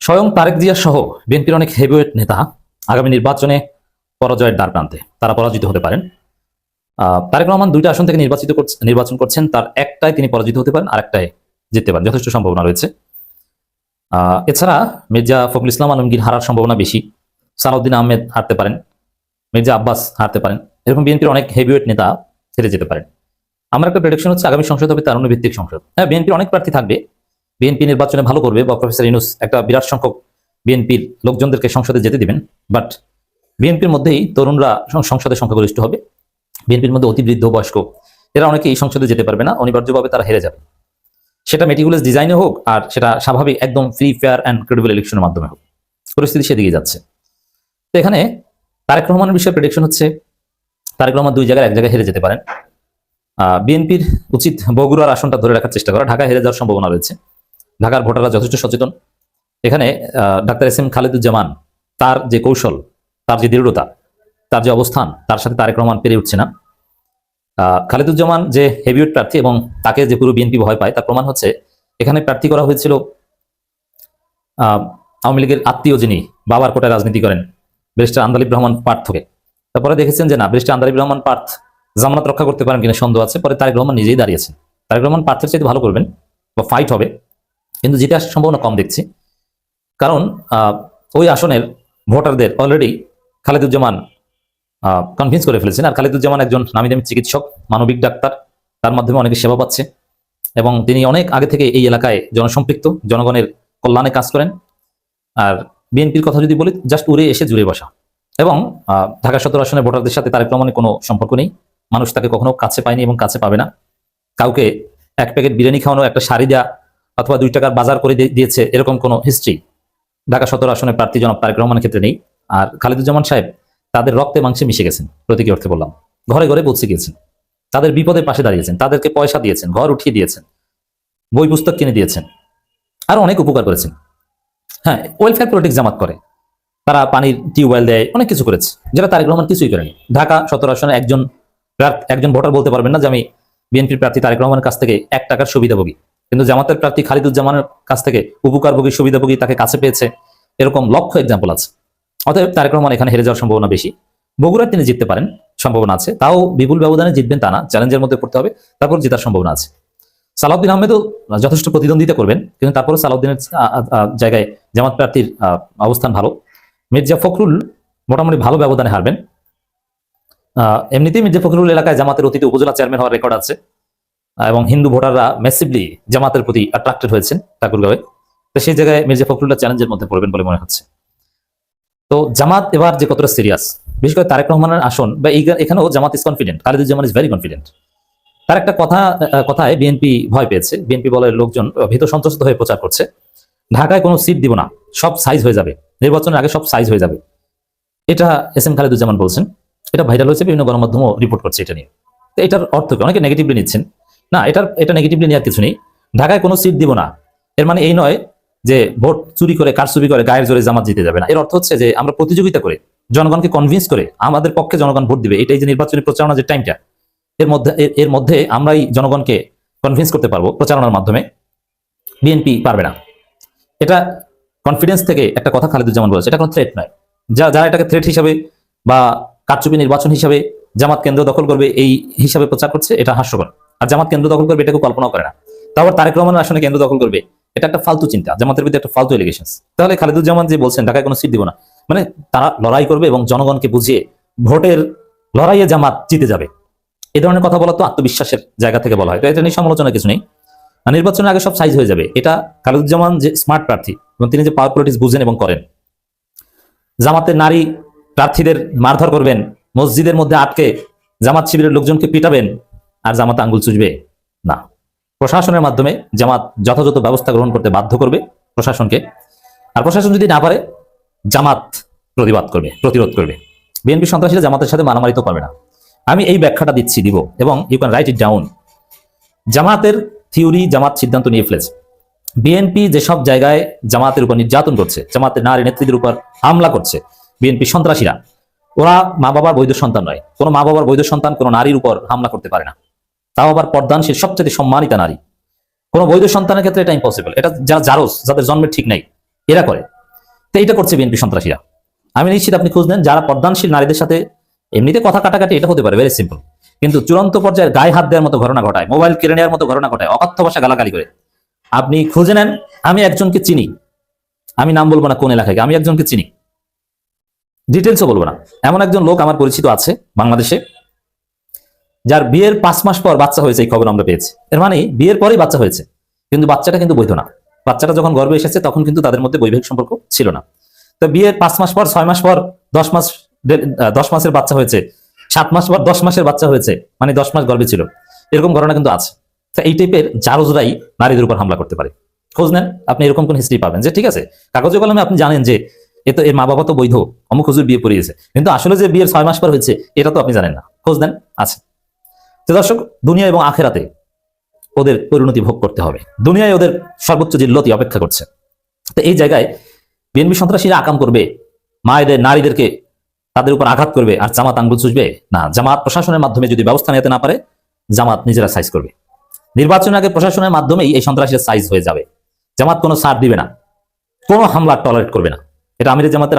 স্বয়ং তারেক জিয়া সহ বিএনপির অনেক হেভিওয়েট নেতা আগামী নির্বাচনে পরাজয়ের দ্বার প্রান্তে তারা পরাজিত হতে পারেন। তারেক রহমান দুইটা আসন থেকে নির্বাচিত নির্বাচন করছেন। তার একটাই তিনি পরাজিত হতে পারেন, আরেকটায় জিততে পারেন। যথেষ্ট সম্ভাবনা রয়েছে। এছাড়া মির্জা ফখরুল ইসলাম আলমগীর হারার সম্ভাবনা বেশি। সালাউদ্দিন আহমেদ হারতে পারেন, মির্জা আব্বাস হারতে পারেন। এরকম বিএনপির অনেক হেভিওয়েট নেতা ছেড়ে যেতে পারেন। আমার একটা প্রেডিকশন হচ্ছে আগামী সংসদ হবে তারুণ্য ভিত্তিক সংসদ। হ্যাঁ বিএনপির অনেক প্রার্থী থাকবে। বিএনপি নির্বাচনে ভালো করবে বা প্রফেসর ইনুস একটা বিরাট সংখ্যক বিএনপির লোকজনদেরকে সংসদে যেতে দিবেন। বাট বিএনপির মধ্যেই তরুণরা সংসদে সংখ্যাগরিষ্ঠ হবে। বিএনপির মধ্যে অতিবৃদ্ধ বয়স্ক, এরা অনেকে এই সংসদে যেতে পারবে না, অনিবার্যভাবে তারা হেরে যাবে। সেটা মেটিকুলাস ডিজাইনে হোক আর সেটা স্বাভাবিক একদম ফ্রি ফেয়ার অ্যান্ড ক্রেডিবল ইলেকশনের মাধ্যমে হোক। পরিস্থিতি সেদিকে যাচ্ছে। তো এখানে তারেক রহমানের বিষয়ে প্রেডিকশন হচ্ছে। তারেক রহমান দুই জায়গায় এক জায়গায় হেরে যেতে পারেন। বিএনপির উচিত বগুড়ার আসনটা ধরে রাখার চেষ্টা করা। ঢাকা হেরে যাওয়ার সম্ভাবনা রয়েছে। ঢাকার ভোটাররা যথেষ্ট সচেতন। এখানে ডাক্তার এস এম খালেদুজ্জামান, তার যে কৌশল, তার যে দৃঢ়তা, তার যে অবস্থান, তার সাথে তারেক রহমান পেরে উঠছে না। খালেদুজ্জামান যে হেভিওয়েট প্রার্থী এবং তাকে যে পুরো বিএনপি ভয় পায়, তার প্রমাণ হচ্ছে, এখানে প্রার্থী করা হয়েছিল আওয়ামী লীগের আত্মীয় যিনি বাবার কোটায় রাজনীতি করেন, ব্যারিস্টার আন্দালিব রহমান পার্থকে। তারপরে দেখেছেন যে না, ব্যারিস্টার আন্দালিব রহমান পার্থ জামানত রক্ষা করতে পারেন কিনা সন্দেহ আছে, পরে তারেক রহমান নিজেই দাঁড়িয়েছেন। তারেক রহমান পার্থের চাইতে ভালো করবেন বা ফাইট হবে। কিন্তু জিতে আসার সম্ভাবনা কম দেখছি। কারণ ওই আসনের ভোটারদের অলরেডি খালেদুজ্জামান কনভিন্স করে ফেলেছেন। আর খালেদুজ্জামান একজন নামি দামি চিকিৎসক, মানবিক ডাক্তার। তার মাধ্যমে অনেকে সেবা পাচ্ছে। এবং তিনি অনেক আগে থেকে এই এলাকায় জনসম্পৃক্ত, জনগণের কল্যাণে কাজ করেন। আর বিএনপির কথা যদি বলি জাস্ট উড়ে এসে জুড়ে বসা। এবং ঢাকা সদর আসনের ভোটারদের সাথে তারেক রহমানের কোনো সম্পর্ক নেই। মানুষ তাকে কখনো কাছে পায়নি এবং কাছে পাবে না। কাউকে এক প্যাকেট বিরিয়ানি খাওয়ানো, একটা শাড়ি দেওয়া অথবা দুই টাকার বাজার করে দিয়ে- দিয়েছে, এরকম কোনো হিস্ট্রি ঢাকা সদর আসনে প্রার্থী জনাব তারেক রহমানের ক্ষেত্রে নেই। আর খালিদুজ্জামান সাহেব, তাদের রক্তে মাংসে মিশে গেছেন, প্রতীকী অর্থে বললাম। ঘরে ঘরে পৌঁছে গিয়েছেন। তাদের বিপদের পাশে দাঁড়িয়েছেন, তাদেরকে পয়সা দিয়েছেন, ঘর উঠিয়ে দিয়েছেন, বই পুস্তক কিনে দিয়েছেন। আর অনেক উপকার করেছেন। হ্যাঁ ওয়েলফেয়ার পলিটিক্স জামাত করে। তারা পানির টিউবওয়েল দেয়, অনেক কিছু করেছে। যেটা তারেক রহমান কিছুই করেনি। ঢাকা সদর আসনে একজন একজন ভোটার বলতে পারবেন না যে আমি বিএনপির প্রার্থী তারেক রহমানের কাছ থেকে এক টাকার সুবিধাভোগী। কিন্তু জামাতের প্রার্থী খালিদুজ্জামানের কাছ থেকে উপকারভোগী, সুবিধাভোগী তাকে কাছে পেয়েছে। এরকম লক্ষ এক্সাম্পল আছে। অতএব তারেক রহমান এখানে হেরে যাওয়ার সম্ভাবনা বেশি। বগুড়ায় তিনি জিততে পারেন, সম্ভাবনা আছে। তাও বিপুল ব্যবধানে জিতবেন তা না, চ্যালেঞ্জের মধ্যে পড়তে হবে, তারপর জেতার সম্ভাবনা আছে। সালাউদ্দিন আহমেদও যথেষ্ট প্রতিদ্বন্দ্বিতা করবেন, কিন্তু তারপরে সালাউদ্দিনের জায়গায় জামাত প্রার্থীর অবস্থান ভালো। মির্জা ফখরুল মোটামুটি ভালো ব্যবধানে হারবেন। এমনিতেই মির্জা ফখরুল এলাকায় জামাতের অতীতে উপজেলা চেয়ারম্যান হওয়ার রেকর্ড আছে। এবং হিন্দু ভোটাররা মেসিভলি জামাতের প্রতি অ্যাট্রাক্টেড হয়েছেন ঠাকুরগাঁওয়ে তো সেই জায়গায় মির্জা ফখরুল্লাহ চ্যালেঞ্জের মধ্যে পড়বেন বলে মনে হচ্ছে। তো জামাত এবার যে কতটা সিরিয়াস বিশেষ করে তারেক রহমানের আসন, বা এখানেও Jamaat is confident Khaliduzzaman is very confident তার একটা কথা কথায় বিএনপি ভয় পেয়েছে। বিএনপি বলের লোকজন ভীত সন্ত্রস্ত হয়ে প্রচার করছে। ঢাকায় কোনো সিট দিব না, সব সাইজ হয়ে যাবে। নির্বাচনের আগে সব সাইজ হয়ে যাবে। এটা এস এম খালিদুজ্জামান বলছেন। এটা ভাইরাল হয়েছে, বিভিন্ন গণমাধ্যমও রিপোর্ট করছে এটা নিয়ে। তো এটার অর্থ কি? অনেকে নেগেটিভলি নিচ্ছেন। না, এটার, এটা নেগেটিভলি নেওয়ার কিছু নেই। ঢাকায় কোনো সিট দিব না। এর মানে এই নয় যে ভোট চুরি করে, কারচুপি করে, গায়ের জোরে জামাত জিতে যাবে না। এর অর্থ হচ্ছে যে আমরা প্রতিযোগিতা করে, জনগণকে কনভিন্স করে, আমাদের পক্ষে জনগণ ভোট দিবে। এটাই যে নির্বাচনী প্রচারণা যে টাইমটা এর মধ্যে, এর- মধ্যে আমরাই জনগণকে কনভিন্স করতে পারব প্রচারণার মাধ্যমে। বিএনপি পারবে না। এটা কনফিডেন্স থেকে একটা কথা খালিদুজ্জামান বলেছে, এটা কোনো থ্রেট নয়। যা, যারা এটাকে থ্রেট হিসাবে বা কারচুপি নির্বাচন হিসাবে জামাত কেন্দ্র দখল করবে, এই হিসাবে প্রচার করছে, এটা হাস্যকর। আর জামাত কেন্দ্র দখল করবে এটাকে কল্পনাও করে না। তারপর তারেক রহমানের আসনে কেন্দ্র দখল করবে, এটা একটা ফালতু চিন্তা। জামাতের বিরুদ্ধে একটা ফালতু এলিগেশন তাহলে খালিদুজ্জামান যে বলছেন, ঢাকায় কোনো সিট দিব না। মানে তারা লড়াই করবে এবং জনগণকে বুঝিয়ে ভোটের লড়াইয়ে জামাত জিতে যাবে। এই ধরনের কথা বলা তো আত্মবিশ্বাসের জায়গা থেকে বলা হয়। তো এটা নিয়ে সমালোচনা কিছু নেই। নির্বাচনের আগে সব সাইজ হয়ে যাবে। এটা খালিদুজ্জামান যে স্মার্ট প্রার্থী এবং তিনি যে পাওয়ার পলিটিক্স বুঝেন এবং করেন। জামাতের নারী প্রার্থীদের মারধর করবেন, মসজিদের মধ্যে আটকে জামাত শিবিরের লোকজনকে পিটাবেন আর জামাত আঙ্গুল চুজবে না। প্রশাসনের মাধ্যমে জামাত যথাযথ ব্যবস্থা গ্রহণ করতে বাধ্য করবে প্রশাসনকে। আর প্রশাসন যদি না পারে, জামাত প্রতিবাদ করবে, প্রতিরোধ করবে। বিএনপি সন্ত্রাসীরা জামাতের সাথে মারামারি তো পারবে না। আমি এই ব্যাখ্যাটা দিচ্ছি, দিব, এবং you can write it down জামাতের থিওরি, জামাত সিদ্ধান্ত নিয়ে ফেলেছে। বিএনপি যেসব জায়গায় জামাতের উপর নির্যাতন করছে, জামাতের নারী নেতৃত্বের উপর হামলা করছে, বিএনপি সন্ত্রাসীরা, ওরা মা বাবার বৈধ সন্তান নয়। কোনো মা বাবার বৈধ সন্তান কোনো নারীর উপর হামলা করতে পারে না। তাও আবার পর্দানশীল, সবচেয়ে সম্মানিতা নারী। কোনো বৈধ সন্তানের ক্ষেত্রে এটা ইম্পসিবল এটা যারা জারস যাদের জন্মের ঠিক নাই, এরা করে। তো এটা করছে বিএনপি সন্ত্রাসীরা। আমি নিশ্চিত আপনি খোঁজ নেন, যারা পর্দানশীল নারীদের সাথে এমনিতে কথা কাটাকাটি, এটা হতে পারে ভেরি সিম্পল কিন্তু চূড়ান্ত পর্যায়ের গায়ে হাত দেওয়ার মতো ঘটনা ঘটায় মোবাইল কেড়ে নেওয়ার মতো ঘটনা ঘটায়, অকথ্য ভাষা গালাগালি করে। আপনি খুঁজে নেন, আমি একজনকে চিনি। আমি নাম বলব না কোন এলাকায়, আমি একজনকে চিনি। ডিটেলসও বলব না। এমন একজন লোক আমার পরিচিত আছে বাংলাদেশে। যার বিয়ের পাঁচ মাস পর বাচ্চা হয়েছে, এই খবর আমরা পেয়েছি। এর মানে বিয়ের পরেই বাচ্চা হয়েছে, কিন্তু বাচ্চাটা কিন্তু বৈধ না। বাচ্চাটা যখন গর্ভে এসেছে, তখন কিন্তু তাদের মধ্যে বৈবাহিক সম্পর্ক ছিল না। তো বিয়ের পাঁচ মাস পর, ছয় মাস পর, দশ মাস দশ মাসের বাচ্চা হয়েছে, সাত মাস পর দশ মাসের বাচ্চা হয়েছে মানে দশ মাস গর্ভে ছিল। এরকম ঘটনা কিন্তু আছে। তো এই টাইপের জারজরাই নারীদের উপর হামলা করতে পারে। খোঁজ নেন, আপনি এরকম কোন হিস্ট্রি পাবেন যে, ঠিক আছে, কাগজে কলমে আপনি জানেন যে, এ তো, এর মা বাবা তো বৈধ, অমুক হুজুর বিয়ে পড়িয়েছে। কিন্তু আসলে যে বিয়ের ছয় মাস পর হয়েছে, এটা তো আপনি জানেন না। খোঁজ নেন, আছে। দর্শক, দুনিয়া এবং আখেরাতে ওদের পরিণতি ভোগ করতে হবে। দুনিয়ায় ওদের সর্বোচ্চ জিল্লতি অপেক্ষা করছে। তো এই জায়গায় বিএনপি সন্ত্রাসীরা আকাম করবে, মায়েদের, নারীদেরকে তাদের উপর আঘাত করবে, আর জামাত আঙ্গুল চুষবে? না, জামাত প্রশাসনের মাধ্যমে যদি ব্যবস্থা নিতে না পারে, জামাত নিজেরা সাইজ করবে। নির্বাচনের আগে প্রশাসনের মাধ্যমেই এই সন্ত্রাসীরা সাইজ হয়ে যাবে। জামাত কোনো সার দিবে না, কোনো হামলা টলারেট করবে না। এটা আমিরের জামাতের